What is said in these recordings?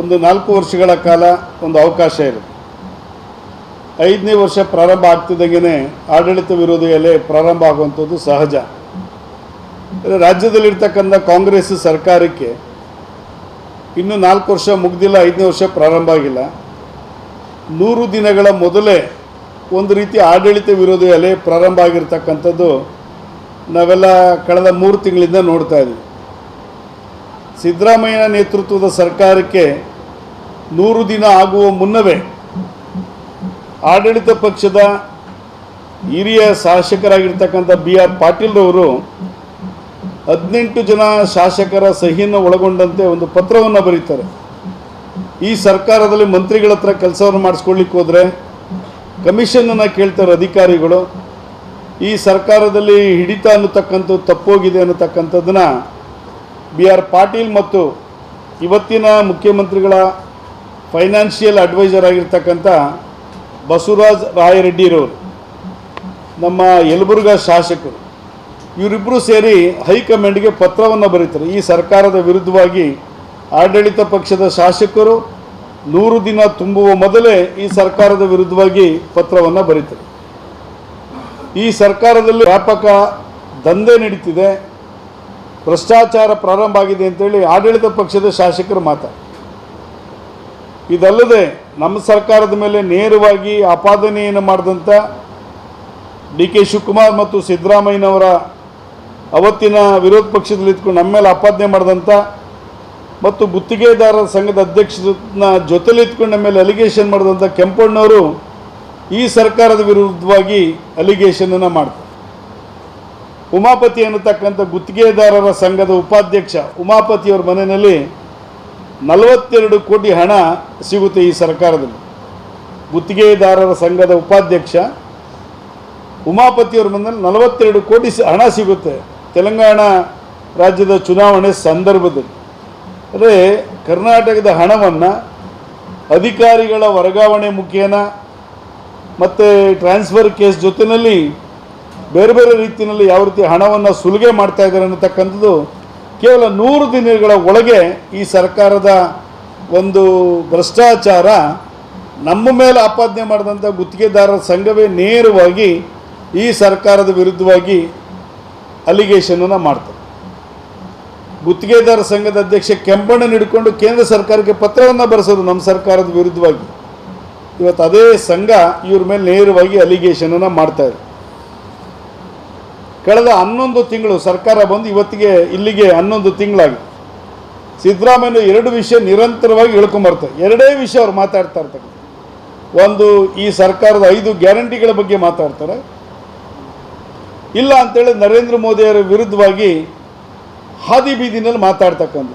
ಒಂದು ನಾಲ್ಕು ವರ್ಷಗಳ ಕಾಲ ಒಂದು ಅವಕಾಶ ಇರುತ್ತೆ ಐದನೇ ವರ್ಷ ಪ್ರಾರಂಭ ಆಗ್ತಿದ್ದಂಗೆ ಆಡಳಿತ ವಿರೋಧಿ ಅಲೆ ಪ್ರಾರಂಭ ಆಗುವಂಥದ್ದು ಸಹಜ. ರಾಜ್ಯದಲ್ಲಿರ್ತಕ್ಕಂಥ ಕಾಂಗ್ರೆಸ್ ಸರ್ಕಾರಕ್ಕೆ ಇನ್ನು ನಾಲ್ಕು ವರ್ಷ ಮುಗ್ದಿಲ್ಲ, ಐದನೇ ವರ್ಷ ಪ್ರಾರಂಭ ಆಗಿಲ್ಲ. ನೂರು ದಿನಗಳ ಮೊದಲೇ ಒಂದು ರೀತಿ ಆಡಳಿತ ವಿರೋಧಿ ಅಲೆ ಪ್ರಾರಂಭ ಆಗಿರ್ತಕ್ಕಂಥದ್ದು ನಾವೆಲ್ಲ ಕಳೆದ ಮೂರು ತಿಂಗಳಿಂದ ನೋಡ್ತಾ ಇದ್ದೀವಿ. ಸಿದ್ದರಾಮಯ್ಯ ನೇತೃತ್ವದ ಸರ್ಕಾರಕ್ಕೆ ನೂರು ದಿನ ಆಗುವ ಮುನ್ನವೇ ಆಡಳಿತ ಪಕ್ಷದ ಹಿರಿಯ ಶಾಸಕರಾಗಿರ್ತಕ್ಕಂಥ ಬಿ ಆರ್ ಪಾಟೀಲ್ರವರು ಹದಿನೆಂಟು ಜನ ಶಾಸಕರ ಸಹಿಯನ್ನು ಒಳಗೊಂಡಂತೆ ಒಂದು ಪತ್ರವನ್ನು ಬರೀತಾರೆ. ಈ ಸರ್ಕಾರದಲ್ಲಿ ಮಂತ್ರಿಗಳ ಹತ್ರ ಕೆಲಸವನ್ನು ಮಾಡಿಸ್ಕೊಳ್ಳಿಕ್ಕೆ ಹೋದರೆ ಕಮಿಷನನ್ನು ಕೇಳ್ತಾರೆ ಅಧಿಕಾರಿಗಳು. ಈ ಸರ್ಕಾರದಲ್ಲಿ ಹಿಡಿತ ಅನ್ನತಕ್ಕಂಥ ತಪ್ಪೋಗಿದೆ ಅನ್ನತಕ್ಕಂಥದ್ದನ್ನ ಬಿ ಆರ್ ಪಾಟೀಲ್ ಮತ್ತು ಇವತ್ತಿನ ಮುಖ್ಯಮಂತ್ರಿಗಳ ಫೈನಾನ್ಷಿಯಲ್ ಅಡ್ವೈಸರ್ ಆಗಿರ್ತಕ್ಕಂಥ ಬಸವರಾಜ್ ರಾಯರೆಡ್ಡಿರವರು, ನಮ್ಮ ಯಲಬುರ್ಗ ಶಾಸಕರು ಇವರಿಬ್ಬರು ಸೇರಿ ಹೈಕಮಾಂಡ್ಗೆ ಪತ್ರವನ್ನು ಬರೀತಾರೆ. ಈ ಸರ್ಕಾರದ ವಿರುದ್ಧವಾಗಿ ಆಡಳಿತ ಪಕ್ಷದ ಶಾಸಕರು ನೂರು ದಿನ ತುಂಬುವ ಮೊದಲೇ ಈ ಸರ್ಕಾರದ ವಿರುದ್ಧವಾಗಿ ಪತ್ರವನ್ನು ಬರೀತಾರೆ. ಈ ಸರ್ಕಾರದಲ್ಲಿ ವ್ಯಾಪಕ ದಂಧೆ ನಡೀತಿದೆ. ಭ್ರಷ್ಟಾಚಾರ ಪ್ರಾರಂಭ ಆಗಿದೆ ಅಂತೇಳಿ ಆಡಳಿತ ಪಕ್ಷದ ಶಾಸಕರು ಮಾತ. ಇದಲ್ಲದೆ ನಮ್ಮ ಸರ್ಕಾರದ ಮೇಲೆ ನೇರವಾಗಿ ಆಪಾದನೆಯನ್ನು ಮಾಡಿದಂಥ ಡಿ ಕೆ ಶಿವಕುಮಾರ್ ಮತ್ತು ಸಿದ್ದರಾಮಯ್ಯನವರ ಅವತ್ತಿನ ವಿರೋಧ ಪಕ್ಷದಲ್ಲಿ ಇದ್ಕೊಂಡು ನಮ್ಮ ಮೇಲೆ ಆಪಾದನೆ ಮಾಡಿದಂಥ ಮತ್ತು ಗುತ್ತಿಗೆದಾರರ ಸಂಘದ ಅಧ್ಯಕ್ಷರನ್ನ ಜೊತೆಲಿ ಇದ್ಕೊಂಡು ನಮ್ಮ ಮೇಲೆ ಅಲಿಗೇಷನ್ ಮಾಡಿದಂಥ ಕೆಂಪಣ್ಣವರು ಈ ಸರ್ಕಾರದ ವಿರುದ್ಧವಾಗಿ ಅಲಿಗೇಷನನ್ನು ಮಾಡ್ತಾರೆ. ಉಮಾಪತಿ ಅನ್ನತಕ್ಕಂಥ ಗುತ್ತಿಗೆದಾರರ ಸಂಘದ ಉಪಾಧ್ಯಕ್ಷ ಉಮಾಪತಿಯವರ ಮನೆಯಲ್ಲಿ ನಲವತ್ತೆರಡು ಕೋಟಿ ಹಣ ಸಿಗುತ್ತೆ ಈ ಸರ್ಕಾರದಲ್ಲಿ. ಗುತ್ತಿಗೆದಾರರ ಸಂಘದ ಉಪಾಧ್ಯಕ್ಷ ಉಮಾಪತಿಯವರ ಮನೆಯಲ್ಲಿ ನಲವತ್ತೆರಡು ಕೋಟಿ ಹಣ ಸಿಗುತ್ತೆ ತೆಲಂಗಾಣ ರಾಜ್ಯದ ಚುನಾವಣೆ ಸಂದರ್ಭದಲ್ಲಿ. ಅಂದರೆ ಕರ್ನಾಟಕದ ಹಣವನ್ನು ಅಧಿಕಾರಿಗಳ ವರ್ಗಾವಣೆ ಮುಖೇನ ಮತ್ತು ಟ್ರಾನ್ಸ್ಫರ್ ಕೇಸ್ ಜೊತೆಯಲ್ಲಿ ಬೇರೆ ಬೇರೆ ರೀತಿಯಲ್ಲಿ ಯಾವ ರೀತಿ ಹಣವನ್ನು ಸುಲಿಗೆ ಮಾಡ್ತಾ ಇದ್ದಾರೆ ಅನ್ನತಕ್ಕಂಥದ್ದು ಕೇವಲ ನೂರು ದಿನಗಳ ಒಳಗೆ ಈ ಸರ್ಕಾರದ ಒಂದು ಭ್ರಷ್ಟಾಚಾರ ನಮ್ಮ ಮೇಲೆ ಆಪಾದನೆ ಮಾಡಿದಂಥ ಗುತ್ತಿಗೆದಾರರ ಸಂಘವೇ ನೇರವಾಗಿ ಈ ಸರ್ಕಾರದ ವಿರುದ್ಧವಾಗಿ ಅಲಿಗೇಷನನ್ನು ಮಾಡ್ತಾರೆ ಗುತ್ತಿಗೆದಾರ ಸಂಘದ ಅಧ್ಯಕ್ಷ ಕೆಂಪಣ್ಣ ಹಿಡ್ಕೊಂಡು ಕೇಂದ್ರ ಸರ್ಕಾರಕ್ಕೆ ಪತ್ರವನ್ನು ಬರೆಸೋದು ನಮ್ಮ ಸರ್ಕಾರದ ವಿರುದ್ಧವಾಗಿ. ಇವತ್ತು ಅದೇ ಸಂಘ ಇವ್ರ ಮೇಲೆ ನೇರವಾಗಿ ಅಲಿಗೇಷನನ್ನು ಮಾಡ್ತಾ ಇದೆ. ಕಳೆದ ಹನ್ನೊಂದು ತಿಂಗಳು ಸರ್ಕಾರ ಬಂದು ಇವತ್ತಿಗೆ ಇಲ್ಲಿಗೆ ಹನ್ನೊಂದು ತಿಂಗಳಾಗಿದೆ ಸಿದ್ದರಾಮಯ್ಯ ಎರಡು ವಿಷಯ ನಿರಂತರವಾಗಿ ಹೇಳ್ಕೊಂಬರ್ತಾರೆ ಎರಡೇ ವಿಷಯ ಅವ್ರು ಮಾತಾಡ್ತಾ ಇರ್ತಾರೆ. ಒಂದು, ಈ ಸರ್ಕಾರದ ಐದು ಗ್ಯಾರಂಟಿಗಳ ಬಗ್ಗೆ ಮಾತಾಡ್ತಾರೆ. ಇಲ್ಲ ಅಂತೇಳಿ ನರೇಂದ್ರ ಮೋದಿಯವರ ವಿರುದ್ಧವಾಗಿ ಹಾದಿ ಬೀದಿನಲ್ಲಿ ಮಾತಾಡ್ತಕ್ಕಂಥ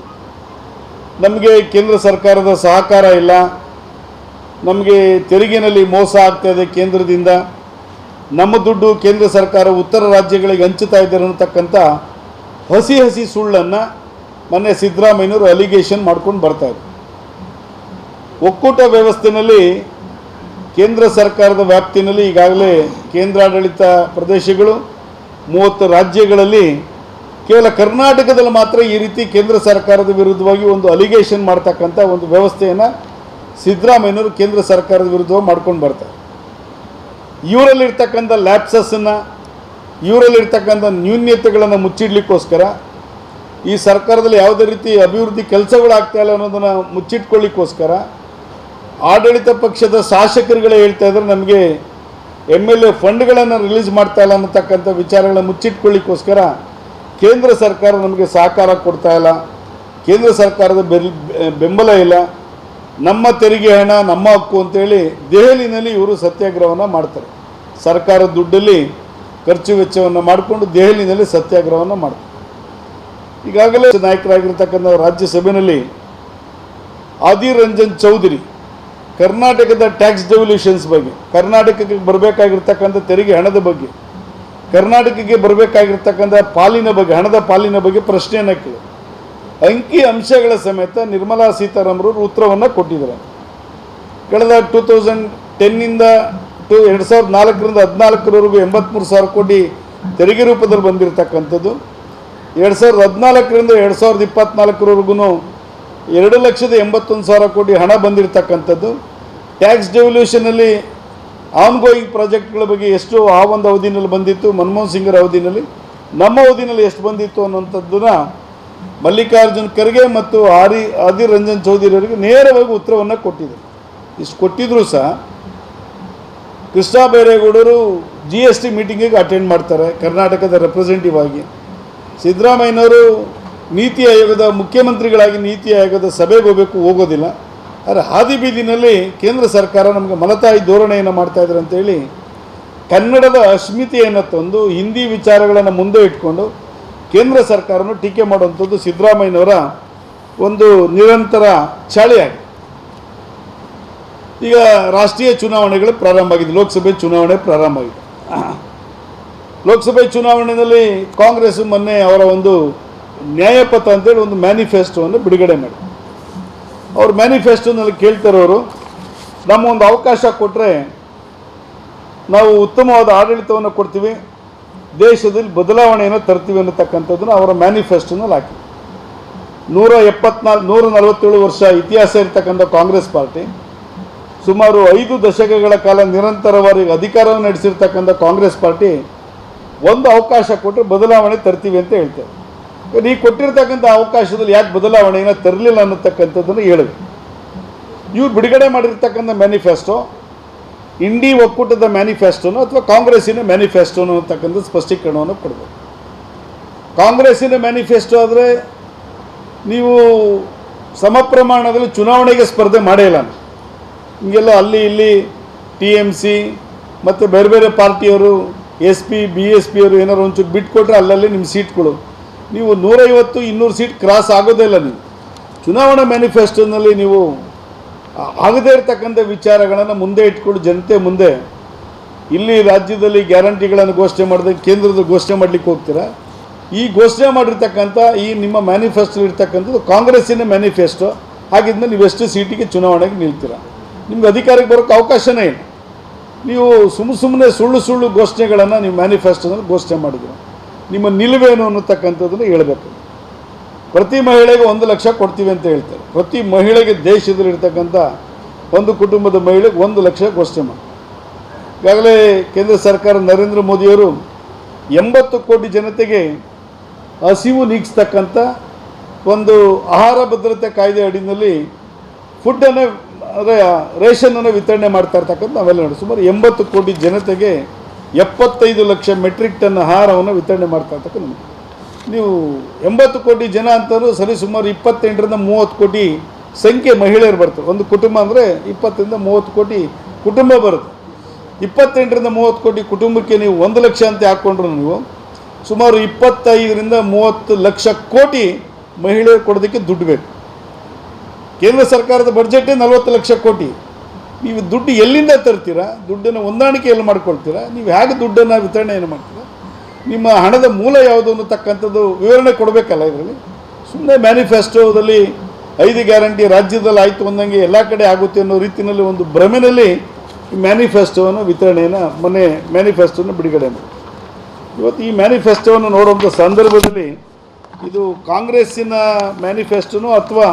ನಮಗೆ ಕೇಂದ್ರ ಸರ್ಕಾರದ ಸಹಕಾರ ಇಲ್ಲ. ನಮಗೆ ತೆರಿಗೆನಲ್ಲಿ ಮೋಸ ಆಗ್ತಾ ಇದೆ ಕೇಂದ್ರದಿಂದ. ನಮ್ಮ ದುಡ್ಡು ಕೇಂದ್ರ ಸರ್ಕಾರ ಉತ್ತರ ರಾಜ್ಯಗಳಿಗೆ ಹಂಚುತ್ತಾ ಇದ್ದಾರೆ ಅನ್ನತಕ್ಕಂಥ ಹಸಿ ಹಸಿ ಸುಳ್ಳನ್ನು ಮೊನ್ನೆ ಸಿದ್ದರಾಮಯ್ಯನವರು ಅಲಿಗೇಷನ್ ಮಾಡ್ಕೊಂಡು ಬರ್ತಾರೆ ಒಕ್ಕೂಟ ವ್ಯವಸ್ಥೆಯಲ್ಲಿ ಕೇಂದ್ರ ಸರ್ಕಾರದ ವ್ಯಾಪ್ತಿನಲ್ಲಿ ಈಗಾಗಲೇ ಕೇಂದ್ರಾಡಳಿತ ಪ್ರದೇಶಗಳು ಮೂವತ್ತು ರಾಜ್ಯಗಳಲ್ಲಿ ಕೇವಲ ಕರ್ನಾಟಕದಲ್ಲಿ ಮಾತ್ರ ಈ ರೀತಿ ಕೇಂದ್ರ ಸರ್ಕಾರದ ವಿರುದ್ಧವಾಗಿ ಒಂದು ಅಲಿಗೇಷನ್ ಮಾಡ್ತಕ್ಕಂಥ ಒಂದು ವ್ಯವಸ್ಥೆಯನ್ನು ಸಿದ್ದರಾಮಯ್ಯನವರು ಕೇಂದ್ರ ಸರ್ಕಾರದ ವಿರುದ್ಧವಾಗಿ ಮಾಡ್ಕೊಂಡು ಬರ್ತಾರೆ ಇವರಲ್ಲಿರ್ತಕ್ಕಂಥ ಲ್ಯಾಪ್ಸಸ್ಸನ್ನು, ಇವರಲ್ಲಿರ್ತಕ್ಕಂಥ ನ್ಯೂನ್ಯತೆಗಳನ್ನು ಮುಚ್ಚಿಡ್ಲಿಕ್ಕೋಸ್ಕರ ಈ ಸರ್ಕಾರದಲ್ಲಿ ಯಾವುದೇ ರೀತಿ ಅಭಿವೃದ್ಧಿ ಕೆಲಸಗಳಾಗ್ತಾ ಇಲ್ಲ ಅನ್ನೋದನ್ನು ಮುಚ್ಚಿಟ್ಕೊಳ್ಳಿಕ್ಕೋಸ್ಕರ ಆಡಳಿತ ಪಕ್ಷದ ಶಾಸಕರುಗಳೇ ಹೇಳ್ತಾ ಇದ್ದಾರೆ ನಮಗೆ ಎಂ ಎಲ್ ಎ ಫಂಡ್ಗಳನ್ನು ರಿಲೀಸ್ ಮಾಡ್ತಾ ಇಲ್ಲ ಅನ್ನತಕ್ಕಂಥ ವಿಚಾರಗಳನ್ನ ಮುಚ್ಚಿಟ್ಕೊಳ್ಳಿಕ್ಕೋಸ್ಕರ ಕೇಂದ್ರ ಸರ್ಕಾರ ನಮಗೆ ಸಹಕಾರ ಕೊಡ್ತಾ ಇಲ್ಲ. ಕೇಂದ್ರ ಸರ್ಕಾರದ ಬೆಲ್ ಬೆಂಬಲ ಇಲ್ಲ. ನಮ್ಮ ತೆರಿಗೆ ಹಣ, ನಮ್ಮ ಹಕ್ಕು ಅಂತೇಳಿ ದೆಹಲಿನಲ್ಲಿ ಇವರು ಸತ್ಯಾಗ್ರಹವನ್ನು ಮಾಡ್ತಾರೆ. ಸರ್ಕಾರದ ದುಡ್ಡಲ್ಲಿ ಖರ್ಚು ವೆಚ್ಚವನ್ನು ಮಾಡಿಕೊಂಡು ದೆಹಲಿನಲ್ಲಿ ಸತ್ಯಾಗ್ರಹವನ್ನು ಮಾಡ್ತಾರೆ. ಈಗಾಗಲೇ ನಾಯಕರಾಗಿರ್ತಕ್ಕಂಥ ರಾಜ್ಯಸಭೆಯಲ್ಲಿ ಆದಿ ರಂಜನ್ ಚೌಧರಿ, ಕರ್ನಾಟಕದ ಟ್ಯಾಕ್ಸ್ ಡೆವಲ್ಯೂಷನ್ಸ್ ಬಗ್ಗೆ, ಕರ್ನಾಟಕಕ್ಕೆ ಬರಬೇಕಾಗಿರ್ತಕ್ಕಂಥ ತೆರಿಗೆ ಹಣದ ಬಗ್ಗೆ, ಕರ್ನಾಟಕಕ್ಕೆ ಬರಬೇಕಾಗಿರ್ತಕ್ಕಂಥ ಪಾಲಿನ ಬಗ್ಗೆ, ಹಣದ ಪಾಲಿನ ಬಗ್ಗೆ ಪ್ರಶ್ನೆಯನ್ನು ಕೇಳಿ ಅಂಕಿ ಅಂಶಗಳ ಸಮೇತ ನಿರ್ಮಲಾ ಸೀತಾರಾಮರವರು ಉತ್ತರವನ್ನು ಕೊಟ್ಟಿದ್ದಾರೆ. ಕಳೆದ ಟೂ ತೌಸಂಡ್ ಟೆನ್ನಿಂದ ಟು ಎರಡು ಸಾವಿರದ ನಾಲ್ಕರಿಂದ ಹದಿನಾಲ್ಕರವರೆಗೂ ಎಂಬತ್ತ್ಮೂರು ಸಾವಿರ ಕೋಟಿ ತೆರಿಗೆ ರೂಪದಲ್ಲಿ ಬಂದಿರತಕ್ಕಂಥದ್ದು. ಎರಡು ಸಾವಿರದ ಹದಿನಾಲ್ಕರಿಂದ ಎರಡು ಸಾವಿರದ ಇಪ್ಪತ್ತ್ನಾಲ್ಕರವರೆಗೂ ಎರಡು ಲಕ್ಷದ ಎಂಬತ್ತೊಂದು ಸಾವಿರ ಕೋಟಿ ಹಣ ಬಂದಿರತಕ್ಕಂಥದ್ದು. ಟ್ಯಾಕ್ಸ್ ಡೆವಲ್ಯೂಷನಲ್ಲಿ ಆನ್ಗೋಯಿಂಗ್ ಪ್ರಾಜೆಕ್ಟ್ಗಳ ಬಗ್ಗೆ ಎಷ್ಟು ಆ ಒಂದು ಅವಧಿನಲ್ಲಿ ಬಂದಿತ್ತು. ಮನಮೋಹನ್ ಸಿಂಗರ ಅವಧಿನಲ್ಲಿ. ನಮ್ಮ ಅವಧಿನಲ್ಲಿ ಎಷ್ಟು ಬಂದಿತ್ತು ಅನ್ನೋಂಥದ್ದನ್ನ ಮಲ್ಲಿಕಾರ್ಜುನ್ ಖರ್ಗೆ ಮತ್ತು ಆರಿ ಆದಿರ್ ರಂಜನ್ ಚೌಧರಿ ಅವರಿಗೆ ನೇರವಾಗಿ ಉತ್ತರವನ್ನು ಕೊಟ್ಟಿದ್ದರು ಇಷ್ಟು ಕೊಟ್ಟಿದ್ರು ಸಹ ಕೃಷ್ಣ ಬೈರೇಗೌಡರು ಜಿ ಎಸ್ ಟಿ ಮೀಟಿಂಗಿಗೆ ಅಟೆಂಡ್ ಮಾಡ್ತಾರೆ, ಕರ್ನಾಟಕದ ರೆಪ್ರೆಸೆಂಟಿವ್ ಆಗಿ. ಸಿದ್ದರಾಮಯ್ಯನವರು ನೀತಿ ಆಯೋಗದ, ಮುಖ್ಯಮಂತ್ರಿಗಳಾಗಿ ನೀತಿ ಆಯೋಗದ ಸಭೆಗೆ ಹೋಗಬೇಕು, ಹೋಗೋದಿಲ್ಲ. ಆದರೆ ಹಾದಿ ಬೀದಿನಲ್ಲಿ ಕೇಂದ್ರ ಸರ್ಕಾರ ನಮಗೆ ಮಲತಾಯಿ ಧೋರಣೆಯನ್ನು ಮಾಡ್ತಾ ಇದ್ದಾರೆ ಅಂತೇಳಿ ಕನ್ನಡದ ಅಸ್ಮಿತೆಯನ್ನು ತಂದು ಹಿಂದಿ ವಿಚಾರಗಳನ್ನು ಮುಂದೆ ಇಟ್ಕೊಂಡು ಕೇಂದ್ರ ಸರ್ಕಾರವನ್ನು ಟೀಕೆ ಮಾಡುವಂಥದ್ದು ಸಿದ್ದರಾಮಯ್ಯನವರ ಒಂದು ನಿರಂತರ ಚಾಳಿಯಾಗಿದೆ. ಈಗ ರಾಷ್ಟ್ರೀಯ ಚುನಾವಣೆಗಳು ಪ್ರಾರಂಭ ಆಗಿದೆ, ಲೋಕಸಭೆ ಚುನಾವಣೆ ಪ್ರಾರಂಭ ಆಗಿದೆ. ಲೋಕಸಭೆ ಚುನಾವಣೆಯಲ್ಲಿ ಕಾಂಗ್ರೆಸ್ ಮೊನ್ನೆ ಅವರ ಒಂದು ನ್ಯಾಯಪಥ ಅಂತೇಳಿ ಒಂದು ಮ್ಯಾನಿಫೆಸ್ಟೋವನ್ನು ಬಿಡುಗಡೆ ಮಾಡಿ ಅವ್ರ ಮ್ಯಾನಿಫೆಸ್ಟೋನಲ್ಲಿ ನಮ್ಮ ಒಂದು ಅವಕಾಶ ಕೊಟ್ಟರೆ ನಾವು ಉತ್ತಮವಾದ ಆಡಳಿತವನ್ನು ಕೊಡ್ತೀವಿ ದೇಶದಲ್ಲಿ ಬದಲಾವಣೆಯನ್ನು ತರ್ತೀವಿ ಅನ್ನತಕ್ಕಂಥದ್ದನ್ನು ಅವರ ಮ್ಯಾನಿಫೆಸ್ಟೋನಲ್ಲಿ ಹಾಕಿ ನೂರ ಎಪ್ಪತ್ನಾಲ್ಕು ನೂರ ನಲವತ್ತೇಳು ವರ್ಷ ಇತಿಹಾಸ ಇರತಕ್ಕಂಥ ಕಾಂಗ್ರೆಸ್ ಪಾರ್ಟಿ, ಸುಮಾರು ಐದು ದಶಕಗಳ ಕಾಲ ನಿರಂತರವಾಗಿ ಅಧಿಕಾರವನ್ನು ನಡೆಸಿರ್ತಕ್ಕಂಥ ಕಾಂಗ್ರೆಸ್ ಪಾರ್ಟಿ ಒಂದು ಅವಕಾಶ ಕೊಟ್ಟರೆ ಬದಲಾವಣೆ ತರ್ತೀವಿ ಅಂತ ಹೇಳ್ತೇವೆ ನೀವು ಕೊಟ್ಟಿರ್ತಕ್ಕಂಥ ಅವಕಾಶದಲ್ಲಿ ಯಾಕೆ ಬದಲಾವಣೆಯನ್ನು ತರಲಿಲ್ಲ ಅನ್ನತಕ್ಕಂಥದ್ದನ್ನು ಹೇಳಿದೆ. ಇವ್ರು ಬಿಡುಗಡೆ ಮಾಡಿರ್ತಕ್ಕಂಥ ಮ್ಯಾನಿಫೆಸ್ಟೋ ಇಂಡಿ ಒಕ್ಕೂಟದ ಮ್ಯಾನಿಫೆಸ್ಟೋನು ಅಥವಾ ಕಾಂಗ್ರೆಸ್ಸಿನ ಮ್ಯಾನಿಫೆಸ್ಟೋನು ಅಂತಕ್ಕಂಥ ಸ್ಪಷ್ಟೀಕರಣವನ್ನು ಕೊಡಬೇಕು. ಕಾಂಗ್ರೆಸ್ಸಿನ ಮ್ಯಾನಿಫೆಸ್ಟೋ ಆದರೆ ನೀವು ಸಮ ಪ್ರಮಾಣದಲ್ಲಿ ಚುನಾವಣೆಗೆ ಸ್ಪರ್ಧೆ ಮಾಡೇ ಇಲ್ಲ. ಹಿಂಗೆಲ್ಲ ಅಲ್ಲಿ ಇಲ್ಲಿ ಟಿ ಎಂ ಸಿ ಮತ್ತು ಬೇರೆ ಬೇರೆ ಪಾರ್ಟಿಯವರು, S P, B S P ಅವರು ಏನಾರು ಒಂಚೂರು ಬಿಟ್ಕೊಟ್ರೆ ಅಲ್ಲಲ್ಲಿ ನಿಮ್ಮ ಸೀಟ್ಗಳು. ನೀವು ನೂರೈವತ್ತು, ಇನ್ನೂರು ಸೀಟ್ ಕ್ರಾಸ್ ಆಗೋದೇ ಇಲ್ಲ ನೀವು. ಚುನಾವಣಾ ಮ್ಯಾನಿಫೆಸ್ಟೋನಲ್ಲಿ ನೀವು ಆಗದೇ ಇರತಕ್ಕಂಥ ವಿಚಾರಗಳನ್ನು ಮುಂದೆ ಇಟ್ಕೊಂಡು ಜನತೆ ಮುಂದೆ ಇಲ್ಲಿ ರಾಜ್ಯದಲ್ಲಿ ಗ್ಯಾರಂಟಿಗಳನ್ನು ಘೋಷಣೆ ಮಾಡಿದ ಕೇಂದ್ರದ ಘೋಷಣೆ ಮಾಡಲಿಕ್ಕೆ ಹೋಗ್ತೀರಾ? ಈ ಘೋಷಣೆ ಮಾಡಿರ್ತಕ್ಕಂಥ ಈ ನಿಮ್ಮ ಮ್ಯಾನಿಫೆಸ್ಟೋ ಇರ್ತಕ್ಕಂಥದ್ದು ಕಾಂಗ್ರೆಸ್ಸಿನ ಮ್ಯಾನಿಫೆಸ್ಟೋ. ಹಾಗಿದ್ಮೇಲೆ ನೀವು ಎಷ್ಟು ಸೀಟಿಗೆ ಚುನಾವಣೆಗೆ ನಿಲ್ತೀರಾ? ನಿಮ್ಗೆ ಅಧಿಕಾರಕ್ಕೆ ಬರೋಕ್ಕೆ ಅವಕಾಶನೇ ಇಲ್ಲ. ನೀವು ಸುಮ್ಮ ಸುಮ್ಮನೆ ಸುಳ್ಳು ಸುಳ್ಳು ಘೋಷಣೆಗಳನ್ನು ನೀವು ಮ್ಯಾನಿಫೆಸ್ಟೋದಲ್ಲಿ ಘೋಷಣೆ ಮಾಡಿದ್ರು ನಿಮ್ಮ ನಿಲುವೇನು ಅನ್ನತಕ್ಕಂಥದ್ದನ್ನು ಹೇಳಬೇಕು. ಪ್ರತಿ ಮಹಿಳೆಗೆ ಒಂದು ಲಕ್ಷ ಕೊಡ್ತೀವಿ ಅಂತ ಹೇಳ್ತಾರೆ. ಪ್ರತಿ ಮಹಿಳೆಗೆ ದೇಶದಲ್ಲಿರ್ತಕ್ಕಂಥ ಒಂದು ಕುಟುಂಬದ ಮಹಿಳೆಗೆ ಒಂದು ಲಕ್ಷ ಘೋಷಣೆ ಮಾಡಿ. ಈಗಾಗಲೇ ಕೇಂದ್ರ ಸರ್ಕಾರ ನರೇಂದ್ರ ಮೋದಿಯವರು ಎಂಬತ್ತು ಕೋಟಿ ಜನತೆಗೆ ಹಸಿವು ನೀಗಿಸ್ತಕ್ಕಂಥ ಒಂದು ಆಹಾರ ಭದ್ರತೆ ಕಾಯ್ದೆ ಅಡಿನಲ್ಲಿ ಫುಡ್ಡನ್ನು ಅಂದರೆ ರೇಷನನ್ನು ವಿತರಣೆ ಮಾಡ್ತಾ ಇರ್ತಕ್ಕಂಥ ನಾವೆಲ್ಲ ನೋಡಿ. ಸುಮಾರು ಎಂಬತ್ತು ಕೋಟಿ ಜನತೆಗೆ ಎಪ್ಪತ್ತೈದು ಲಕ್ಷ ಮೆಟ್ರಿಕ್ ಟನ್ ಆಹಾರವನ್ನು ವಿತರಣೆ ಮಾಡ್ತಾ ಇರ್ತಕ್ಕಂಥ ನೀವು ಎಂಬತ್ತು ಕೋಟಿ ಜನ ಅಂತಂದ್ರೆ ಸರಿ ಸುಮಾರು ಇಪ್ಪತ್ತೆಂಟರಿಂದ ಮೂವತ್ತು ಕೋಟಿ ಸಂಖ್ಯೆ ಮಹಿಳೆಯರು ಬರ್ತಾರೆ ಒಂದು ಕುಟುಂಬ ಅಂದರೆ ಇಪ್ಪತ್ತರಿಂದ ಮೂವತ್ತು ಕೋಟಿ ಕುಟುಂಬ ಬರುತ್ತೆ. ಇಪ್ಪತ್ತೆಂಟರಿಂದ ಮೂವತ್ತು ಕೋಟಿ ಕುಟುಂಬಕ್ಕೆ ನೀವು ಒಂದು ಲಕ್ಷ ಅಂತ ಹಾಕ್ಕೊಂಡ್ರು ನೀವು, ಸುಮಾರು ಇಪ್ಪತ್ತೈದರಿಂದ ಮೂವತ್ತು ಲಕ್ಷ ಕೋಟಿ ಮಹಿಳೆಯರು ಕೊಡೋದಕ್ಕೆ ದುಡ್ಡು ಬೇಕು. ಕೇಂದ್ರ ಸರ್ಕಾರದ ಬಡ್ಜೆಟೇ ನಲವತ್ತು ಲಕ್ಷ ಕೋಟಿ. ನೀವು ದುಡ್ಡು ಎಲ್ಲಿಂದ ತರ್ತೀರಾ? ದುಡ್ಡನ್ನು ಹೊಂದಾಣಿಕೆ ಎಲ್ಲಿ ಮಾಡ್ಕೊಳ್ತೀರಾ? ನೀವು ಹೇಗೆ ದುಡ್ಡನ್ನು ವಿತರಣೆಯನ್ನು ಮಾಡ್ತೀರಾ? ನಿಮ್ಮ ಹಣದ ಮೂಲ ಯಾವುದು ಅನ್ನತಕ್ಕಂಥದ್ದು ವಿವರಣೆ ಕೊಡಬೇಕಲ್ಲ ಇದರಲ್ಲಿ? ಸುಮ್ಮನೆ ಮ್ಯಾನಿಫೆಸ್ಟೋದಲ್ಲಿ ಐದು ಗ್ಯಾರಂಟಿ ರಾಜ್ಯದಲ್ಲಿ ಆಯಿತು ಅಂದಂಗೆ ಎಲ್ಲ ಕಡೆ ಆಗುತ್ತೆ ಅನ್ನೋ ರೀತಿಯಲ್ಲಿ ಒಂದು ಭ್ರಮೆಯಲ್ಲಿ ಈ ಮ್ಯಾನಿಫೆಸ್ಟೋವನ್ನು, ವಿತರಣೆಯನ್ನು ಮೊನ್ನೆ ಮ್ಯಾನಿಫೆಸ್ಟೋನ ಬಿಡುಗಡೆ ಮಾಡಿ ಇವತ್ತು ಈ ಮ್ಯಾನಿಫೆಸ್ಟೋವನ್ನು ನೋಡುವಂಥ ಸಂದರ್ಭದಲ್ಲಿ ಇದು ಕಾಂಗ್ರೆಸ್ಸಿನ ಮ್ಯಾನಿಫೆಸ್ಟೋನೋ ಅಥವಾ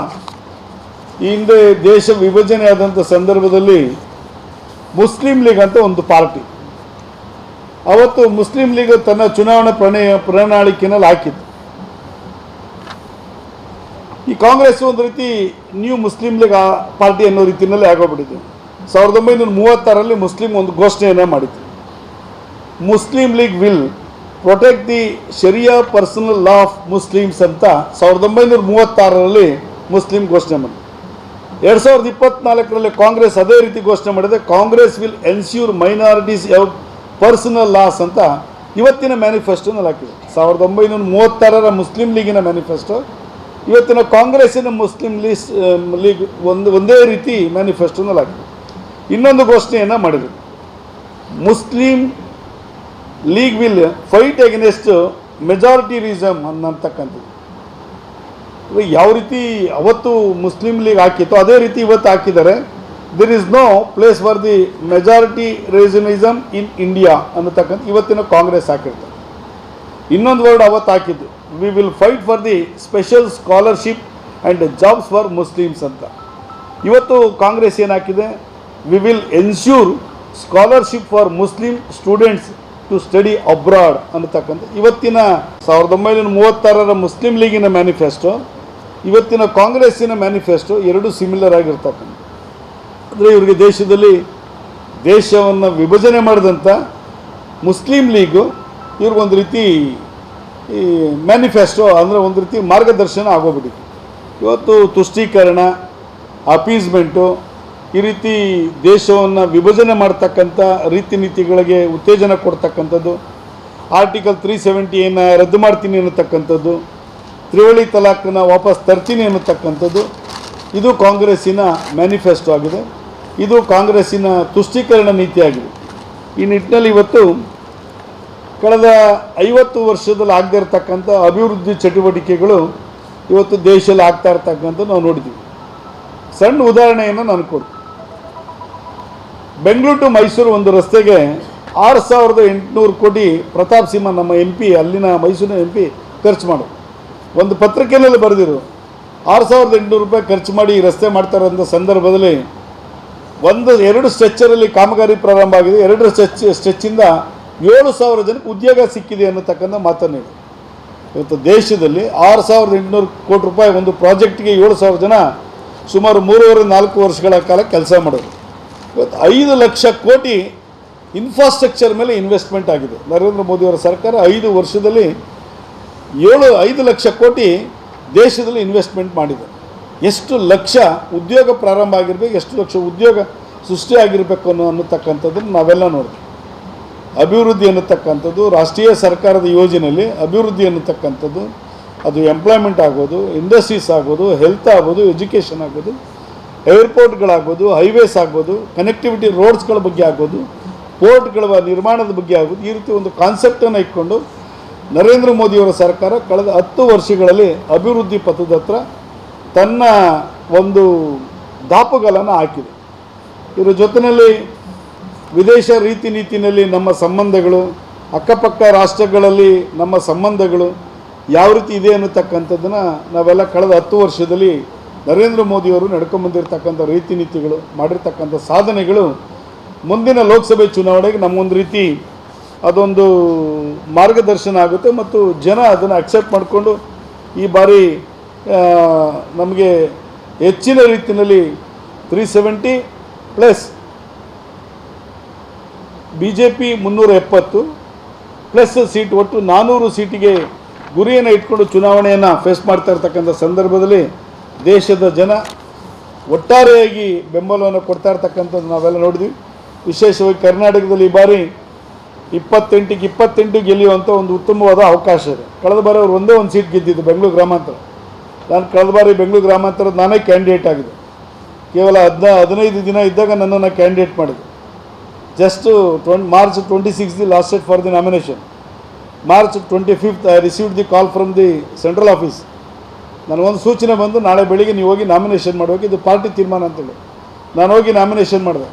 ಈ ಹಿಂದೆ ದೇಶ ವಿಭಜನೆ ಆದಂಥ ಸಂದರ್ಭದಲ್ಲಿ ಮುಸ್ಲಿಂ ಲೀಗ್ ಅಂತ ಒಂದು ಪಾರ್ಟಿ. ಅವತ್ತು ಮುಸ್ಲಿಂ ಲೀಗ್ ತನ್ನ ಚುನಾವಣಾ ಪ್ರಣಯ ಪ್ರಣಾಳಿಕೆನಲ್ಲಿ ಹಾಕಿತ್ತು ಈ ಕಾಂಗ್ರೆಸ್ ಒಂದು ರೀತಿ ನ್ಯೂ ಮುಸ್ಲಿಂ ಲೀಗ್ ಪಾರ್ಟಿ ಅನ್ನೋ ರೀತಿಯಲ್ಲಿ ಆಗೋಗ್ಬಿಟ್ಟಿದೆ. ಸಾವಿರದ ಒಂಬೈನೂರ ಮೂವತ್ತಾರಲ್ಲಿ ಮುಸ್ಲಿಂ ಒಂದು ಘೋಷಣೆಯನ್ನು ಮಾಡಿತ್ತು Muslim League will protect the Sharia personal law of Muslims ಅಂತ ಸಾವಿರದ ಒಂಬೈನೂರ ಮೂವತ್ತಾರರಲ್ಲಿ ಮುಸ್ಲಿಂ ಘೋಷಣೆ ಮಾಡಿದೆ ಎರಡು ಸಾವಿರದ ಇಪ್ಪತ್ನಾಲ್ಕರಲ್ಲಿ ಕಾಂಗ್ರೆಸ್ ಅದೇ ರೀತಿ ಘೋಷಣೆ ಮಾಡಿದೆ. Congress will ensure minorities personal laws ಅಂತ ಇವತ್ತಿನ ಮ್ಯಾನಿಫೆಸ್ಟೋನಲ್ಲಿ ಹಾಕಿದೆ. ಸಾವಿರದ ಒಂಬೈನೂರ ಮೂವತ್ತಾರರ ಮುಸ್ಲಿಂ ಲೀಗಿನ ಮ್ಯಾನಿಫೆಸ್ಟೋ, ಇವತ್ತಿನ ಕಾಂಗ್ರೆಸ್ಸಿನ ಮುಸ್ಲಿಂ ಲೀಸ್ ಲೀಗ್ ಒಂದು, ಒಂದೇ ರೀತಿ ಮ್ಯಾನಿಫೆಸ್ಟೋನಲ್ಲಿ ಹಾಕಿದೆ. ಇನ್ನೊಂದು ಘೋಷಣೆಯನ್ನು ಮಾಡಿದರು. Muslim League will fight against majoritarianism ಅನ್ನತಕ್ಕಂಥದ್ದು. ಯಾವ ರೀತಿ ಅವತ್ತು ಮುಸ್ಲಿಂ ಲೀಗ್ ಹಾಕಿತ್ತು, ಅದೇ ರೀತಿ ಇವತ್ತು ಹಾಕಿದ್ದಾರೆ. There is no place for the majoritarianism in India ಅನ್ನತಕ್ಕಂಥ ಇವತ್ತಿನ ಕಾಂಗ್ರೆಸ್ ಹಾಕಿರ್ತಾರೆ ಇನ್ನೊಂದು ವರ್ಡ್ ಅವತ್ತು ಹಾಕಿದ್ದು. We will fight for the special scholarship and jobs for Muslims ಅಂತ. ಇವತ್ತು Congress ಏನಾಕಿದೆ we will ensure scholarship for Muslim students to study abroad ಅನ್ನತಕ್ಕಂಥ ಇವತ್ತಿನ ಸಾವಿರದ ಒಂಬೈನೂರ ಮೂವತ್ತಾರರ ಮುಸ್ಲಿಂ ಲೀಗಿನ ಮ್ಯಾನಿಫೆಸ್ಟೋ ಇವತ್ತಿನ ಕಾಂಗ್ರೆಸ್ಸಿನ ಮ್ಯಾನಿಫೆಸ್ಟೋ ಎರಡು ಸಿಮಿಲರ್ ಆಗಿರ್ತಕ್ಕಂಥ. ಅಂದರೆ ಇವರಿಗೆ ದೇಶದಲ್ಲಿ ದೇಶವನ್ನು ವಿಭಜನೆ ಮಾಡಿದಂಥ ಮುಸ್ಲಿಂ ಲೀಗು ಇವ್ರಿಗೊಂದು ರೀತಿ ಈ ಮ್ಯಾನಿಫೆಸ್ಟೋ ಅಂದರೆ ಒಂದು ರೀತಿ ಮಾರ್ಗದರ್ಶನ ಆಗೋಗ್ಬಿಟ್ಟಿತ್ತು. ಇವತ್ತು ತುಷ್ಟೀಕರಣ, ಅಪೀಸ್ಮೆಂಟು ಈ ರೀತಿ ದೇಶವನ್ನು ವಿಭಜನೆ ಮಾಡ್ತಕ್ಕಂಥ ರೀತಿ ನೀತಿಗಳಿಗೆ ಉತ್ತೇಜನ ಕೊಡ್ತಕ್ಕಂಥದ್ದು, ಆರ್ಟಿಕಲ್ ತ್ರೀ ಸೆವೆಂಟಿಯನ್ನು ರದ್ದು ಮಾಡ್ತೀನಿ ಅನ್ನತಕ್ಕಂಥದ್ದು, ತ್ರಿವಳಿ ತಲಾಖನ್ನು ವಾಪಸ್ ತರ್ತೀನಿ ಅನ್ನತಕ್ಕಂಥದ್ದು ಇದು ಕಾಂಗ್ರೆಸ್ಸಿನ ಮ್ಯಾನಿಫೆಸ್ಟೋ ಆಗಿದೆ. ಇದು ಕಾಂಗ್ರೆಸ್ಸಿನ ತುಷ್ಟೀಕರಣ ನೀತಿಯಾಗಿದೆ. ಈ ನಿಟ್ಟಿನಲ್ಲಿ ಇವತ್ತು ಕಳೆದ ಐವತ್ತು ವರ್ಷದಲ್ಲಿ ಆಗದೇ ಇರತಕ್ಕಂಥ ಅಭಿವೃದ್ಧಿ ಚಟುವಟಿಕೆಗಳು ಇವತ್ತು ದೇಶದಲ್ಲಿ ಆಗ್ತಾ ಇರ್ತಕ್ಕಂಥ ನಾವು ನೋಡಿದ್ದೀವಿ. ಸಣ್ಣ ಉದಾಹರಣೆಯನ್ನು ನಾನು ಕೊಡ್ತೀನಿ. ಬೆಂಗಳೂರು ಟು ಮೈಸೂರು ಒಂದು ರಸ್ತೆಗೆ ಆರು ಸಾವಿರದ ಎಂಟುನೂರು ಕೋಟಿ ಪ್ರತಾಪ್ ಸಿಂಹ ನಮ್ಮ ಎಂ ಪಿ, ಅಲ್ಲಿನ ಮೈಸೂರಿನ ಎಂ ಪಿ ಖರ್ಚು ಮಾಡು ಒಂದು ಪತ್ರಿಕೆಯಲ್ಲಿ ಬರೆದಿರು ಆರು ಸಾವಿರದ ಎಂಟುನೂರು ರೂಪಾಯಿ ಖರ್ಚು ಮಾಡಿ ಈ ರಸ್ತೆ ಮಾಡ್ತಾರಂಥ ಸಂದರ್ಭದಲ್ಲಿ ಒಂದು, ಎರಡು ಸ್ಟ್ರೆಚ್ಚರಲ್ಲಿ ಕಾಮಗಾರಿ ಪ್ರಾರಂಭ ಆಗಿದೆ. ಎರಡು ಸ್ಟ್ರೆಚ್, ಸ್ಟ್ರೆಚ್ಚಿಂದ ಏಳು ಸಾವಿರ ಜನಕ್ಕೆ ಉದ್ಯೋಗ ಸಿಕ್ಕಿದೆ ಅನ್ನತಕ್ಕಂಥ ಮಾತನ್ನು ಇವತ್ತು ದೇಶದಲ್ಲಿ ಆರು ಸಾವಿರದ ಎಂಟುನೂರು ಕೋಟಿ ರೂಪಾಯಿ ಒಂದು ಪ್ರಾಜೆಕ್ಟ್ಗೆ ಏಳು ಸಾವಿರ ಜನ ಸುಮಾರು ಮೂರುವರೆ, ನಾಲ್ಕು ವರ್ಷಗಳ ಕಾಲ ಕೆಲಸ ಮಾಡೋದು ಇವತ್ತು ಐದು ಲಕ್ಷ ಕೋಟಿ ಇನ್ಫ್ರಾಸ್ಟ್ರಕ್ಚರ್ ಮೇಲೆ ಇನ್ವೆಸ್ಟ್ಮೆಂಟ್ ಆಗಿದೆ. ನರೇಂದ್ರ ಮೋದಿಯವರ ಸರ್ಕಾರ ಐದು ವರ್ಷದಲ್ಲಿ ಏಳು, ಐದು ಲಕ್ಷ ಕೋಟಿ ದೇಶದಲ್ಲಿ ಇನ್ವೆಸ್ಟ್ಮೆಂಟ್ ಮಾಡಿದೆ. ಎಷ್ಟು ಲಕ್ಷ ಉದ್ಯೋಗ ಪ್ರಾರಂಭ ಆಗಿರಬೇಕು, ಎಷ್ಟು ಲಕ್ಷ ಉದ್ಯೋಗ ಸೃಷ್ಟಿಯಾಗಿರಬೇಕು ಅನ್ನೋ ಅನ್ನತಕ್ಕಂಥದ್ದನ್ನು ನಾವೆಲ್ಲ ನೋಡ್ತೀವಿ ಅಭಿವೃದ್ಧಿ ಅನ್ನತಕ್ಕಂಥದ್ದು, ರಾಷ್ಟ್ರೀಯ ಸರ್ಕಾರದ ಯೋಜನೆಯಲ್ಲಿ ಅಭಿವೃದ್ಧಿ ಅನ್ನತಕ್ಕಂಥದ್ದು, ಅದು ಎಂಪ್ಲಾಯ್ಮೆಂಟ್ ಆಗೋದು ಇಂಡಸ್ಟ್ರೀಸ್ ಆಗೋದು ಹೆಲ್ತ್ ಆಗೋದು ಎಜುಕೇಷನ್ ಆಗೋದು ಏರ್ಪೋರ್ಟ್ಗಳಾಗ್ಬೋದು ಹೈವೇಸ್ ಆಗ್ಬೋದು ಕನೆಕ್ಟಿವಿಟಿ ರೋಡ್ಸ್ಗಳ ಬಗ್ಗೆ ಆಗ್ಬೋದು ಪೋರ್ಟ್ಗಳ ನಿರ್ಮಾಣದ ಬಗ್ಗೆ ಆಗೋದು, ಈ ರೀತಿ ಒಂದು ಕಾನ್ಸೆಪ್ಟನ್ನು ಇಟ್ಕೊಂಡು ನರೇಂದ್ರ ಮೋದಿಯವರ ಸರ್ಕಾರ ಕಳೆದ ಹತ್ತು ವರ್ಷಗಳಲ್ಲಿ ಅಭಿವೃದ್ಧಿ ಪಥದ ಹತ್ರ ತನ್ನ ಒಂದು ದಾಪುಗಳನ್ನು ಹಾಕಿದೆ. ಇದರ ಜೊತೆಯಲ್ಲಿ ವಿದೇಶ ರೀತಿ ನೀತಿನಲ್ಲಿ ನಮ್ಮ ಸಂಬಂಧಗಳು, ಅಕ್ಕಪಕ್ಕ ರಾಷ್ಟ್ರಗಳಲ್ಲಿ ನಮ್ಮ ಸಂಬಂಧಗಳು ಯಾವ ರೀತಿ ಇದೆ ಅನ್ನತಕ್ಕಂಥದ್ದನ್ನು ನಾವೆಲ್ಲ ಕಳೆದ ಹತ್ತು ವರ್ಷದಲ್ಲಿ ನರೇಂದ್ರ ಮೋದಿಯವರು ನಡ್ಕೊಂಬಂದಿರತಕ್ಕಂಥ ರೀತಿ ನೀತಿಗಳು ಮಾಡಿರ್ತಕ್ಕಂಥ ಸಾಧನೆಗಳು ಮುಂದಿನ ಲೋಕಸಭೆ ಚುನಾವಣೆಗೆ ನಮ್ಮೊಂದು ರೀತಿ ಅದೊಂದು ಮಾರ್ಗದರ್ಶನ ಆಗುತ್ತೆ ಮತ್ತು ಜನ ಅದನ್ನು ಅಕ್ಸೆಪ್ಟ್ ಮಾಡಿಕೊಂಡು ಈ ಬಾರಿ ನಮಗೆ ಹೆಚ್ಚಿನ ರೀತಿಯಲ್ಲಿ three seventy plus B J P ಮುನ್ನೂರ ಎಪ್ಪತ್ತು ಪ್ಲಸ್ ಸೀಟ್ ಒಟ್ಟು ನಾನ್ನೂರು ಸೀಟಿಗೆ ಗುರಿಯನ್ನು ಇಟ್ಕೊಂಡು ಚುನಾವಣೆಯನ್ನು ಫೇಸ್ ಮಾಡ್ತಾ ಇರ್ತಕ್ಕಂಥ ಸಂದರ್ಭದಲ್ಲಿ ದೇಶದ ಜನ ಒಟ್ಟಾರೆಯಾಗಿ ಬೆಂಬಲವನ್ನು ಕೊಡ್ತಾ ಇರ್ತಕ್ಕಂಥದ್ದು ನಾವೆಲ್ಲ ನೋಡಿದ್ವಿ. ವಿಶೇಷವಾಗಿ ಕರ್ನಾಟಕದಲ್ಲಿ ಈ ಬಾರಿ ಇಪ್ಪತ್ತೆಂಟಿಗೆ ಇಪ್ಪತ್ತೆಂಟು ಗೆಲ್ಲುವಂಥ ಒಂದು ಉತ್ತಮವಾದ ಅವಕಾಶ ಇದೆ. ಕಳೆದ ಬಾರಿ ಅವರು ಒಂದೇ ಒಂದು ಸೀಟ್ ಗೆದ್ದಿದ್ದು ಬೆಂಗಳೂರು ಗ್ರಾಮಾಂತರ. ನಾನು ಕಳೆದ ಬಾರಿ ಬೆಂಗಳೂರು ಗ್ರಾಮಾಂತರದ ನಾನೇ ಕ್ಯಾಂಡಿಡೇಟ್ ಆಗಿದೆ ಕೇವಲ ಹದಿನ, ಹದಿನೈದು ದಿನ ಇದ್ದಾಗ ನನ್ನನ್ನು ಕ್ಯಾಂಡಿಡೇಟ್ ಮಾಡಿದೆ just twenty March twenty six the last date for the nomination March twenty fifth I received the call from the central office ನನಗೊಂದು ಸೂಚನೆ ಬಂದು, ನಾಳೆ ಬೆಳಿಗ್ಗೆ ನೀವು ಹೋಗಿ ನಾಮಿನೇಷನ್ ಮಾಡಬೇಕು ಇದು ಪಾರ್ಟಿ ತೀರ್ಮಾನ ಅಂತೇಳಿ ನಾನು ಹೋಗಿ ನಾಮಿನೇಷನ್ ಮಾಡಿದೆ.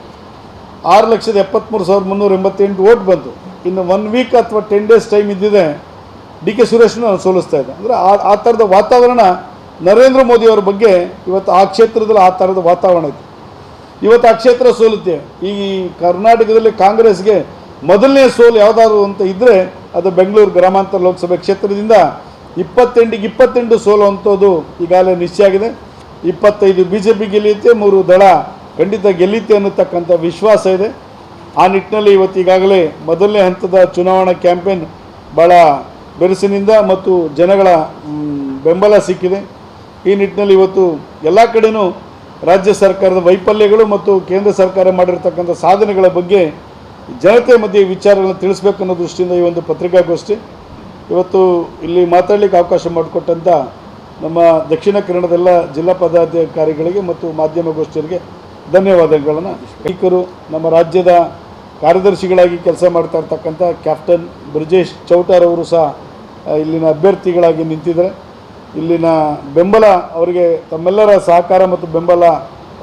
ಆರು ಲಕ್ಷದ ಎಪ್ಪತ್ತ್ಮೂರು ಸಾವಿರದ ಮುನ್ನೂರ ಎಂಬತ್ತೆಂಟು ಓಟ್ ಬಂತು. ಇನ್ನು ಒನ್ ವೀಕ್ ಅಥವಾ ಟೆನ್ ಡೇಸ್ ಟೈಮ್ ಇದ್ದಿದೆ ಡಿ ಕೆ ಸುರೇಶ್ನ ನಾನು ಸೋಲಿಸ್ತಾ ಇದ್ದೆ. ಅಂದರೆ ಆ ಆ ಥರದ ವಾತಾವರಣ ನರೇಂದ್ರ ಮೋದಿಯವರ ಬಗ್ಗೆ ಇವತ್ತು ಆ ಕ್ಷೇತ್ರದಲ್ಲಿ ಆ ಥರದ ವಾತಾವರಣ ಇದೆ. ಇವತ್ತು ಆ ಕ್ಷೇತ್ರ ಸೋಲುತ್ತೆ. ಈ ಕರ್ನಾಟಕದಲ್ಲಿ ಕಾಂಗ್ರೆಸ್ಗೆ ಮೊದಲನೇ ಸೋಲು ಯಾವುದಾದ್ರು ಅಂತ ಇದ್ದರೆ ಅದು ಬೆಂಗಳೂರು ಗ್ರಾಮಾಂತರ ಲೋಕಸಭೆ ಕ್ಷೇತ್ರದಿಂದ ಇಪ್ಪತ್ತೆಂಟಿಗೆ ಇಪ್ಪತ್ತೆಂಟು ಸೋಲು ಅಂಥದ್ದು ಈಗಾಗಲೇ ನಿಶ್ಚಯ ಆಗಿದೆ. ಇಪ್ಪತ್ತೈದು ಬಿ ಜೆ ಪಿ ಗೆಲ್ಲುತ್ತೆ, ಮೂರು ದಳ ಖಂಡಿತ ಗೆಲ್ಲುತ್ತೆ ಅನ್ನತಕ್ಕಂಥ ವಿಶ್ವಾಸ ಇದೆ. ಆ ನಿಟ್ಟಿನಲ್ಲಿ ಇವತ್ತು ಈಗಾಗಲೇ ಮೊದಲನೇ ಹಂತದ ಚುನಾವಣಾ ಕ್ಯಾಂಪೇನ್ ಭಾಳ ಬೆರಸಿನಿಂದ ಮತ್ತು ಜನಗಳ ಬೆಂಬಲ ಸಿಕ್ಕಿದೆ. ಈ ನಿಟ್ಟಿನಲ್ಲಿ ಇವತ್ತು ಎಲ್ಲ ಕಡೆನೂ ರಾಜ್ಯ ಸರ್ಕಾರದ ವೈಫಲ್ಯಗಳು ಮತ್ತು ಕೇಂದ್ರ ಸರ್ಕಾರ ಮಾಡಿರತಕ್ಕಂಥ ಸಾಧನೆಗಳ ಬಗ್ಗೆ ಜನತೆ ಮಧ್ಯೆ ವಿಚಾರಗಳನ್ನು ತಿಳಿಸ್ಬೇಕು ಅನ್ನೋ ದೃಷ್ಟಿಯಿಂದ ಈ ಒಂದು ಪತ್ರಿಕಾಗೋಷ್ಠಿ. ಇವತ್ತು ಇಲ್ಲಿ ಮಾತಾಡಲಿಕ್ಕೆ ಅವಕಾಶ ಮಾಡಿಕೊಟ್ಟಂಥ ನಮ್ಮ ದಕ್ಷಿಣ ಕನ್ನಡದೆಲ್ಲ ಜಿಲ್ಲಾ ಪದಾಧಿಕಾರಿಗಳಿಗೆ ಮತ್ತು ಮಾಧ್ಯಮಗೋಷ್ಠಿಯರಿಗೆ ಧನ್ಯವಾದಗಳನ್ನು. ಸ್ಪೀಕರು, ನಮ್ಮ ರಾಜ್ಯದ ಕಾರ್ಯದರ್ಶಿಗಳಾಗಿ ಕೆಲಸ ಮಾಡ್ತಾ ಇರ್ತಕ್ಕಂಥ ಕ್ಯಾಪ್ಟನ್ ಬ್ರಿಜೇಶ್ ಚೌಟಾರ್ ಅವರು ಸಹ ಇಲ್ಲಿನ ಅಭ್ಯರ್ಥಿಗಳಾಗಿ ನಿಂತಿದ್ದಾರೆ. ಇಲ್ಲಿನ ಬೆಂಬಲ ಅವರಿಗೆ ತಮ್ಮೆಲ್ಲರ ಸಹಕಾರ ಮತ್ತು ಬೆಂಬಲ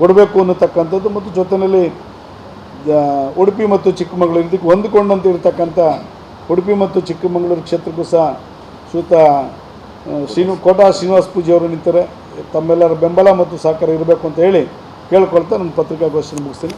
ಕೊಡಬೇಕು ಅನ್ನತಕ್ಕಂಥದ್ದು ಮತ್ತು ಜೊತೆಯಲ್ಲಿ ಉಡುಪಿ ಮತ್ತು ಚಿಕ್ಕಮಗಳೂರು, ಇದಕ್ಕೆ ಹೊಂದಿಕೊಂಡಂತೆ ಇರತಕ್ಕಂಥ ಉಡುಪಿ ಮತ್ತು ಚಿಕ್ಕಮಗಳೂರು ಕ್ಷೇತ್ರಕ್ಕೂ ಸಹ ಶ್ರೀತ ಶ್ರೀನು, ಕೋಟಾ ಶ್ರೀನಿವಾಸ ಪೂಜೆ ಅವರು ನಿಂತಾರೆ ತಮ್ಮೆಲ್ಲರ ಬೆಂಬಲ ಮತ್ತು ಸಹಕಾರ ಇರಬೇಕು ಅಂತ ಹೇಳಿ ಕೇಳ್ಕೊಳ್ತಾ ನನ್ನ ಪತ್ರಿಕಾಗೋಷ್ಠಿ ಮುಗಿಸ್ತೀನಿ